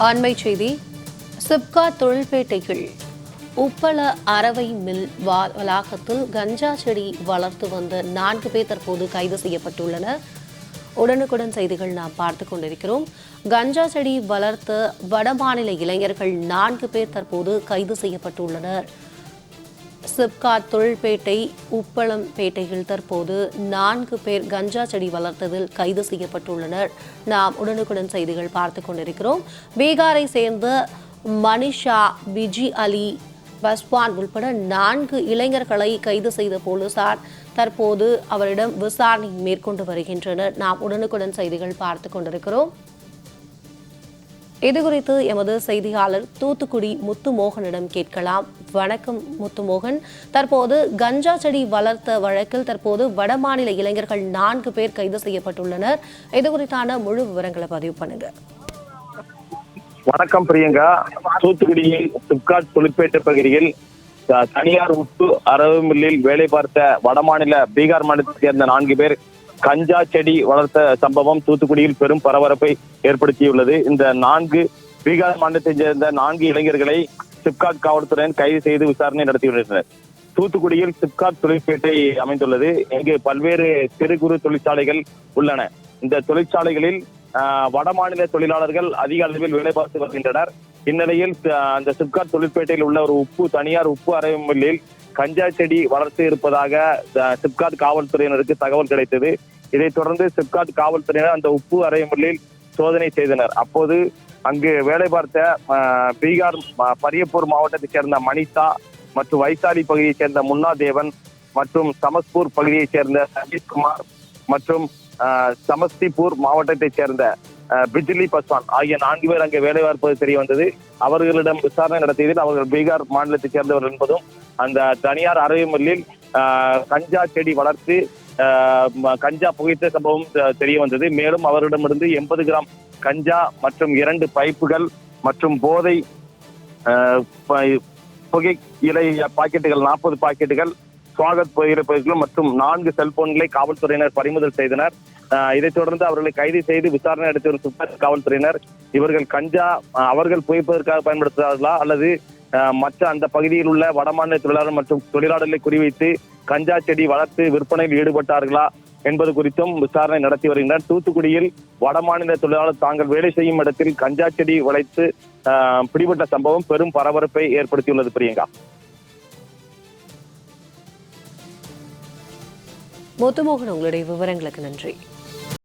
அண்மை செய்தி. சிப்கா தொழில்பேட்டையில் உப்பள அரவை மில் வா- வளாகத்தில் கஞ்சா செடி வளர்த்து வந்த நான்கு பேர் தற்போது கைது செய்யப்பட்டுள்ளனர். உடனுக்குடன் செய்திகள் நாம் பார்த்து கொண்டிருக்கிறோம். கஞ்சா செடி வளர்த்த வடமாநில இளைஞர்கள் நான்கு பேர் தற்போது கைது செய்யப்பட்டுள்ளனர். சிப்காட் தொழில்பேட்டை உப்பளம் பேட்டையில் தற்போது நான்கு பேர் கஞ்சா செடி வளர்த்ததில் கைது செய்யப்பட்டுள்ளனர். நாம் உடனுக்குடன் செய்திகள் பார்த்து கொண்டிருக்கிறோம். பீகாரை சேர்ந்த மனிஷா பிஜி அலி பஸ்வான் உள்பட நான்கு இளைஞர்களை கைது செய்த போலீசார் தற்போது அவரிடம் விசாரணை மேற்கொண்டு வருகின்றனர். நாம் உடனுக்குடன் செய்திகள் பார்த்து கொண்டிருக்கிறோம். இதுகுறித்து எமது செய்தியாளர் தூத்துக்குடி முத்துமோகனிடம் கேட்கலாம். வணக்கம் முத்துமோகன். தற்போது கஞ்சா செடி வளர்த்த வழக்கில் தற்போது வடமாநில இளைஞர்கள் நான்கு பேர் கைது செய்யப்பட்டுள்ளனர். இது குறித்தான முழு விவரங்களை பதிவு பண்ணுங்க. வணக்கம் பிரியங்கா. தூத்துக்குடியில் சிப்காட் தொழிற்பேட்டை பகுதியில் தனியார் உப்பு அரவு மில்லில் வேலை பார்த்த வடமாநில பீகார் மாநிலத்தை சேர்ந்த நான்கு பேர் கஞ்சா செடி வளர்த்த சம்பவம் தூத்துக்குடியில் பெரும் பரபரப்பை ஏற்படுத்தியுள்ளது. இந்த நான்கு பீகார் மாநிலத்தைச் சேர்ந்த நான்கு இளைஞர்களை சிப்காட் காவல்துறையின் கைது செய்து விசாரணை நடத்தியுள்ளனர் தூத்துக்குடியில் சிப்காட் தொழிற்பேட்டை அமைந்துள்ளது. இங்கு பல்வேறு சிறு குறு தொழிற்சாலைகள் உள்ளன. இந்த தொழிற்சாலைகளில் ஆஹ், வடமாநில தொழிலாளர்கள் அதிக அளவில் வேலை பார்த்து வருகின்றனர். இந்நிலையில் அந்த சிப்காட் தொழிற்பேட்டையில் உள்ள ஒரு உப்பு தனியார் உப்பு அரைவு கஞ்சா செடி வளர்த்து இருப்பதாக சிப்காட் காவல்துறையினருக்கு தகவல் கிடைத்தது. இதைத் தொடர்ந்து சிப்காட் காவல்துறையினர் அந்த உப்பு அரைவு சோதனை செய்தனர். அப்போது அங்கு வேலை பார்த்த பீகார் பரியப்பூர் மாவட்டத்தைச் சேர்ந்த மணிதா மற்றும் வைசாலி பகுதியைச் சேர்ந்த முன்னா தேவன் மற்றும் சமஸ்பூர் பகுதியைச் சேர்ந்த சஜித் குமார் மற்றும் சமஸ்திபூர் மாவட்டத்தைச் சேர்ந்த பிஜிலி பஸ்வான் ஆகிய நான்கு பேர் அங்கே வேலை பார்ப்பது தெரிய வந்தது. அவர்களிடம் விசாரணை நடத்தியதில் அவர்கள் பீகார் மாநிலத்தைச் சேர்ந்தவர் என்பதும் அந்த தனியார் அறவை மில்லில் கஞ்சா செடி வளர்த்து கஞ்சா புகைத்த சம்பவம் தெரிய வந்தது. மேலும் அவரிடமிருந்து எண்பது கிராம் கஞ்சா மற்றும் இரண்டு பைப்புகள் மற்றும் போதை ப- புகை இலை பாக்கெட்டுகள் நாற்பது பாக்கெட்டுகள் சுவாகத் புகையிலை மற்றும் நான்கு செல்போன்களை காவல்துறையினர் பறிமுதல் செய்தனர். இதைத் தொடர்ந்து அவர்களை கைது செய்து விசாரணை நடத்தி வரும் சுப்பாட் காவல்துறையினர் இவர்கள் கஞ்சா அவர்கள் புகைப்பதற்காக பயன்படுத்துகிறார்களா அல்லது மற்ற அந்த பகுதியில் உள்ள வடமாநில தொழிலாளர் மற்றும் தொழிலாளர்களை குறிவைத்து கஞ்சா செடி வளர்த்து விற்பனையில் ஈடுபட்டார்களா என்பது குறித்தும் விசாரணை நடத்தி வருகின்றனர். தூத்துக்குடியில் வடமாநில தொழிலாளர் தாங்கள் வேலை செய்யும் இடத்தில் கஞ்சா செடி வளைத்து ஆஹ், பிடிபட்ட சம்பவம் பெரும் பரபரப்பை ஏற்படுத்தியுள்ளது பிரியங்கா. முத்துமோகன் உங்களுடைய விவரங்களுக்கு நன்றி.